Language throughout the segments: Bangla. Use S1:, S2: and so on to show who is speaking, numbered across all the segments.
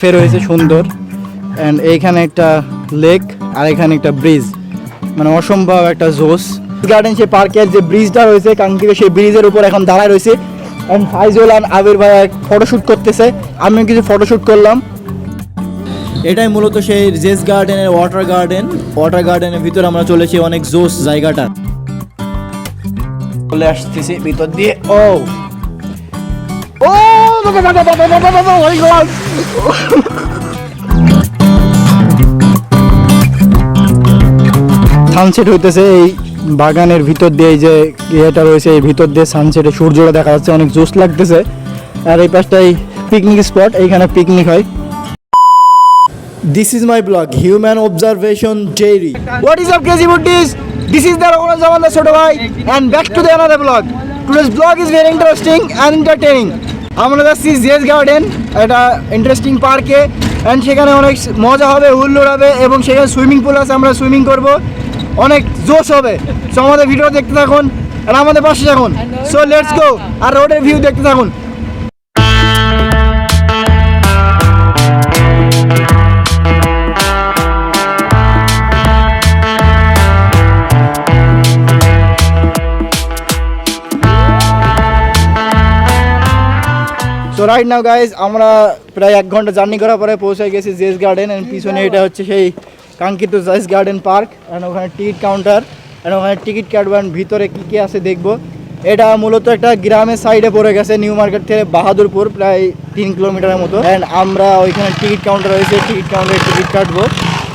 S1: ফের হয়েছে সুন্দর অ্যান্ড এইখানে একটা লেক আর এখানে একটা ব্রিজ মানে অসম্ভব একটা জোস গার্ডেন সেই পার্কের যে ব্রিজটা রয়েছে কাঙ্ক্ষিত সেই ব্রিজের উপর এখন দাঁড়ায় রয়েছে অ্যান্ড ফাইজুল অ্যান্ড আবির ভাই ফটোশ্যুট করতেছে। আমিও কিছু ফটোশ্যুট করলাম। এটাই মূলত সেই জেস গার্ডেনের ওয়াটার গার্ডেন ওয়াটার গার্ডেনের ভিতরে আমরা চলেছি অনেক জোস জায়গাটা। চলে আসতেছি ভিতর দিয়ে। ও! ও! My God! সানসেট হইতেছে এই বাগানের ভিতর দিয়ে যে ইয়েটা রয়েছে এই ভিতর দিয়ে সানসেটে সূর্যটা দেখা যাচ্ছে অনেক জোস লাগতেছে। আর এই পাশটাই পিকনিক স্পট এইখানে পিকনিক হয়। This is my blog human observation Jerry what is up crazy buddies this is the Raghunath Zaman ছোট ভাই and back to the another blog today's blog is very interesting and entertaining আমরা যাচ্ছি জেস গার্ডেন এটা ইন্টারেস্টিং পার্কে অ্যান্ড সেখানে অনেক মজা হবে, হুল্লোড় হবে, এবং সেখানে সুইমিং পুল আছে, আমরা সুইমিং করব। অনেক জোশ হবে। সো আমাদের ভিডিও দেখতে থাকুন, আর আমাদের পাশে থাকুন। সো লেটস গো আর রোডের ভিউ দেখতে থাকুন। সো রাইট নাও গাইজ আমরা প্রায় এক ঘণ্টা জার্নি করার পরে পৌঁছে গেছি জেস গার্ডেন এন্ড পিছনে এটা হচ্ছে সেই কাঙ্ক্ষিত জেস গার্ডেন পার্ক এন্ড ওখানে টিকিট কাউন্টার এন্ড ওখানে টিকিট কাটবো ভিতরে কী কী আছে দেখব। এটা মূলত একটা গ্রামের সাইডে পড়ে গেছে নিউ মার্কেট থেকে বাহাদুরপুর প্রায় তিন কিলোমিটারের মতো। অ্যান্ড আমরা ওইখানে টিকিট কাউন্টার রয়েছে টিকিট কাউন্টারে টিকিট কাটবো।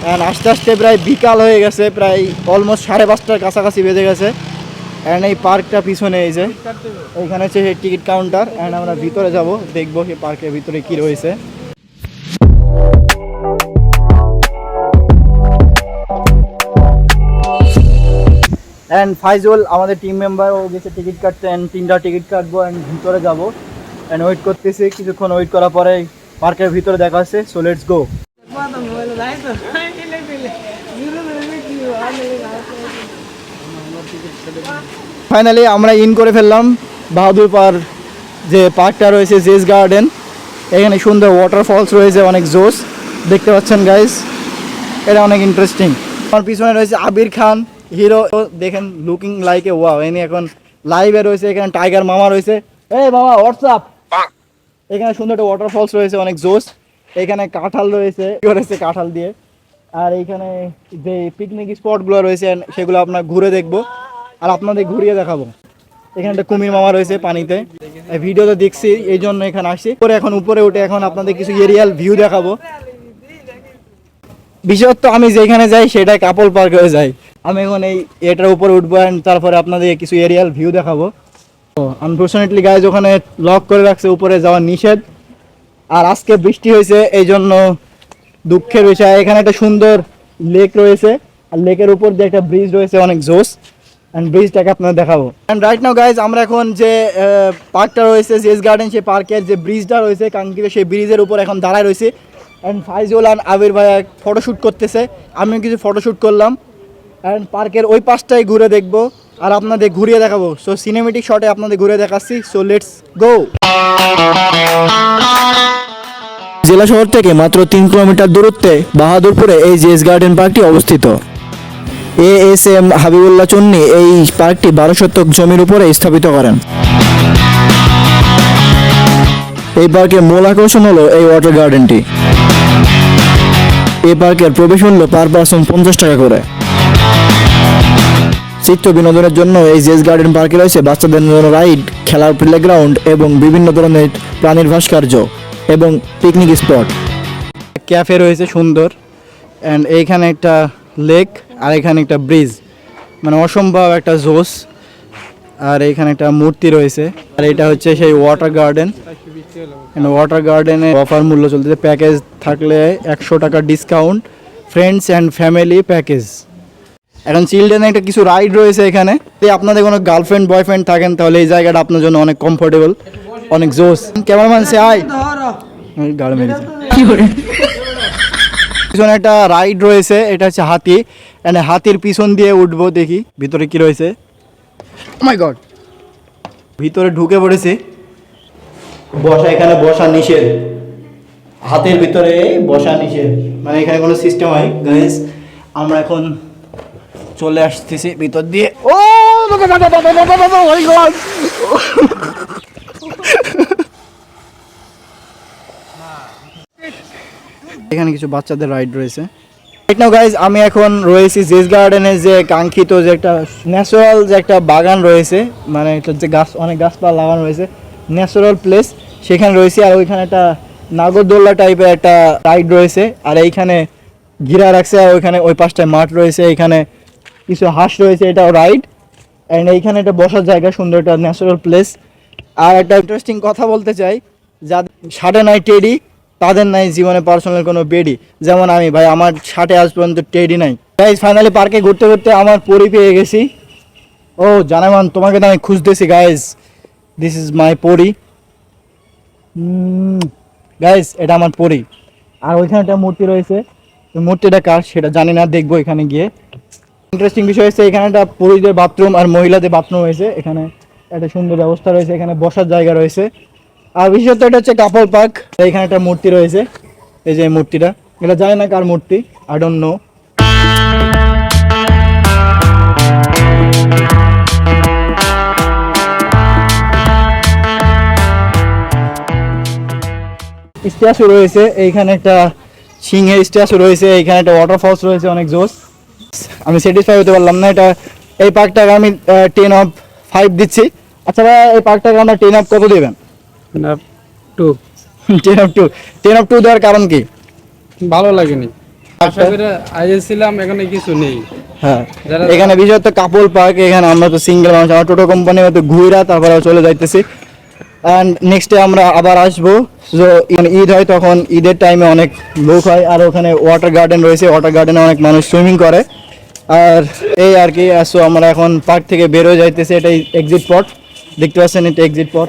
S1: অ্যান্ড আস্তে আস্তে প্রায় বিকাল হয়ে গেছে, প্রায় অলমোস্ট সাড়ে পাঁচটার কাছাকাছি বেজে গেছে। অ্যান্ড এই পার্কটা পিছনে এই যে ওইখানে হচ্ছে টিকিট কাউন্টার অ্যান্ড আমরা ভিতরে যাব দেখব সেই পার্কের ভিতরে কি রয়েছে অ্যান্ড ফাইজুল আমাদের টিম মেম্বার ও গেছে টিকিট কাটতে অ্যান্ড তিনটা টিকিট কাটবো অ্যান্ড ভিতরে যাব অ্যান্ড ওয়েট করতেছি কিছুক্ষণ ওয়েট করার পরে পার্কের ভিতরে দেখা হচ্ছে সো লেটস গো ফাইনালি আমরা ইন করে ফেললাম বাহাদুর পার যে পার্কটা রয়েছে জেস গার্ডেন এখানে সুন্দর ওয়াটারফলস রয়েছে, অনেক জোস দেখতে পাচ্ছেন গাইস এটা অনেক ইন্টারেস্টিং আমার পিছনে রয়েছে আবির খান হিরো দেখেন লুকিং লাইক এ ওয়াও এনে এখন লাইভে রয়েছে, এখানে টাইগার মামা রয়েছে। এই মামা হোয়াটসঅ্যাপ এখানে সুন্দর একটা ওয়াটারফলস রয়েছে, অনেক জোস এখানে কাঁঠাল রয়েছে রয়েছে কাঁঠাল দিয়ে। আর এইখানে যে পিকনিক স্পটগুলো রয়েছে, সেগুলো আপনার ঘুরে দেখব। আর আপনাদের ঘুরিয়ে দেখাবো। এখানে একটা কুমির মামা রয়েছে পানিতে। এই ভিডিওতে দেখছি, এই জন্য এখানে আসছি। পরে এখন, উপরে উঠে এখন আপনাদের কিছু এরিয়াল ভিউ দেখাবো। বিশেষত আমি যেখানে যাই, সেটাই কাপল পার্ক হয়ে যাই আমি এখন এই এটার উপরে উঠবো and তারপরে আপনাদের কিছু এরিয়াল ভিউ দেখাবো। তো আনফর্চুনেটলি গাইজ ওখানে লক করে রাখছে, উপরে যাওয়ার নিষেধ। আর আজকে বৃষ্টি হয়েছে, এই জন্য দুঃখের বিষয়। এখানে একটা সুন্দর লেক রয়েছে। আর লেকের উপর যে একটা ব্রিজ রয়েছে, অনেক জোস অ্যান্ড ব্রিজটাকে আপনাদের দেখাবো। অ্যান্ড রাইট নাও গাইজ আমরা এখন যে পার্কটা রয়েছে জেস গার্ডেন সেই পার্কের যে ব্রিজটা রয়েছে, কাঙ্ক্ষিত সেই ব্রিজের উপর এখন দাঁড়ায় রয়েছে। অ্যান্ড ফাইজুল অ্যান্ড আবির ভাই ফটোশ্যুট করতেছে। আমিও কিছু ফটোশ্যুট করলাম। অ্যান্ড পার্কের ওই পাশটাই ঘুরে দেখব। আর আপনাদের ঘুরিয়ে দেখাবো। সো সিনেমেটিক শটে আপনাদের ঘুরে দেখাচ্ছি। সো লেটস গো জেলা শহর থেকে মাত্র তিন কিলোমিটার দূরত্বে বাহাদুরপুরে এই জেস গার্ডেন পার্কটি অবস্থিত। A S M Habibullah Channi এই পার্কটি বারো শতক জমির উপরে স্থাপিত করেন। এই পার্কের মূল আকর্ষণ হলো এই ওয়াটার গার্ডেনটি এই পার্কের প্রবেশ মূল্য পার পার্সন পঞ্চাশ টাকা করে। চিত্র বিনোদনের জন্য এই জেস গার্ডেন পার্কে রয়েছে বাচ্চাদের জন্য রাইড, খেলার প্লেগ্রাউন্ড এবং বিভিন্ন ধরনের প্রাণীর ভাস্কর্য এবং পিকনিক স্পট ক্যাফে রয়েছে সুন্দর অ্যান্ড এইখানে একটা লেক আর এখানে একটা ব্রিজ মানে অসম্ভব একটা জোস আর এখানে একটা মূর্তি রয়েছে আর এটা হচ্ছে সেই ওয়াটার গার্ডেন ওয়াটার গার্ডেনে অফার মূল্য চলতেছে প্যাকেজ থাকলে একশো টাকা discount friends and family package এখন চিলড্রেনের একটা কিছু রাইড রয়েছে এখানে যদি আপনাদের কোনো গার্লফ্রেন্ড বয়ফ্রেন্ড থাকেন তাহলে এই জায়গাটা আপনার জন্য অনেক কমফোর্টেবল অনেক জোস ক্যামেরাম্যান সে আয় গাড়ি মেরেছে পিছনে একটা রাইড রয়েছে এটা হচ্ছে হাতি। এন্ড হাতির পিছন দিয়ে উঠবো দেখি ভিতরে কি রয়েছে। মাই গড ভিতরে ঢুকে পড়েছে। বসা এখানে বসা নিষেধ। হাতের ভিতরে বসা নিষেধ। মানে এখানে কোনো সিস্টেম হয় গাইস আমরা এখন চলে আসতেছি ভিতর দিয়ে। ও my God! এখানে কিছু বাচ্চাদের রাইড রয়েছে। রাইট নাও গাইজ আমি এখন রয়েছি জেস গার্ডেনের যে কাঙ্ক্ষিত যে একটা ন্যাচারাল যে একটা বাগান রয়েছে মানে যে গাছ, অনেক গাছপালা লাগানো রয়েছে ন্যাচারাল প্লেস সেখানে রয়েছে আর ওইখানে একটা নাগরদোল্লা টাইপের একটা রাইড রয়েছে। আর এইখানে ঘিরা রাখছে আর ওইখানে ওই পাশটায় মাঠ রয়েছে। এখানে কিছু হাঁস রয়েছে, এটাও রাইড অ্যান্ড এইখানে একটা বসার জায়গা, সুন্দর একটা ন্যাচারাল প্লেস আর একটা ইন্টারেস্টিং কথা বলতে চাই, যাদের সাড়ে নাই টেডি তাদের নাই জীবনে পার্সোনাল কোনো বেডি। যেমন আমি, ভাই, আমার ষাটে আজ পর্যন্ত টেডি নাই। গাইজ ফাইনালি পার্কে ঘুরতে ঘুরতে আমার পরি পেয়ে গেছি। ও, জানামান, তোমাকে তো আমি খুঁজতেছি গাইজ দিস ইজ মাই পরি। গাইজ এটা আমার পরি। আর ওইখানে একটা মূর্তি রয়েছে। মূর্তিটা কার সেটা জানি না, দেখব এখানে গিয়ে। ইন্টারেস্টিং বিষয় হচ্ছে এখানে একটা পুরুষদের বাথরুম আর মহিলাদের বাথরুম রয়েছে এখানে একটা সুন্দর ব্যবস্থা রয়েছে, এখানে বসার জায়গা রয়েছে। আর বিশেষত এটা হচ্ছে কাপল পার্ক। এখানে একটা মূর্তি রয়েছে। এই যে মূর্তিটা। এটা জানি না কার মূর্তি। আই ডোন্ট নো স্ট্যাচু রয়েছে। এইখানে একটা সিংহের স্ট্যাচু রয়েছে। এইখানে একটা ওয়াটারফলস রয়েছে অনেক জোস আমি স্যাটিসফাই হতে পারলাম না। এটা এই পার্কটাকে আমি টেন অফ ফাইভ দিচ্ছি। আচ্ছা এই পার্কটাকে আমরা টেন অফ কত দেবেন?
S2: Two
S1: ten off two ten off two দেওয়ার কারণ কি?
S2: ভালো লাগেনি। আশা করে আইয়েছিলাম এখানে কিছু নেই।
S1: হ্যাঁ। এখানে বিশেষত কাপল পার্ক এখানে আমরা তো সিঙ্গেল মানুষ আমার টোটো কোম্পানি মতো ঘুরা তারপরে চলে যাইতেছি। অ্যান্ড নেক্সট আমরা আবার আসব। যে ঈদ হয় তখন ঈদের টাইমে অনেক লোক হয় আর ওখানে ওয়াটার গার্ডেন রয়েছে ওয়াটার গার্ডেনে অনেক মানুষ সুইমিং করে। আর এই আর কি সো আমরা এখন পার্ক থেকে বেরোয় যাইতেছি এটাই এক্সিট পট দেখতে পাচ্ছেন এটা এক্সিট পট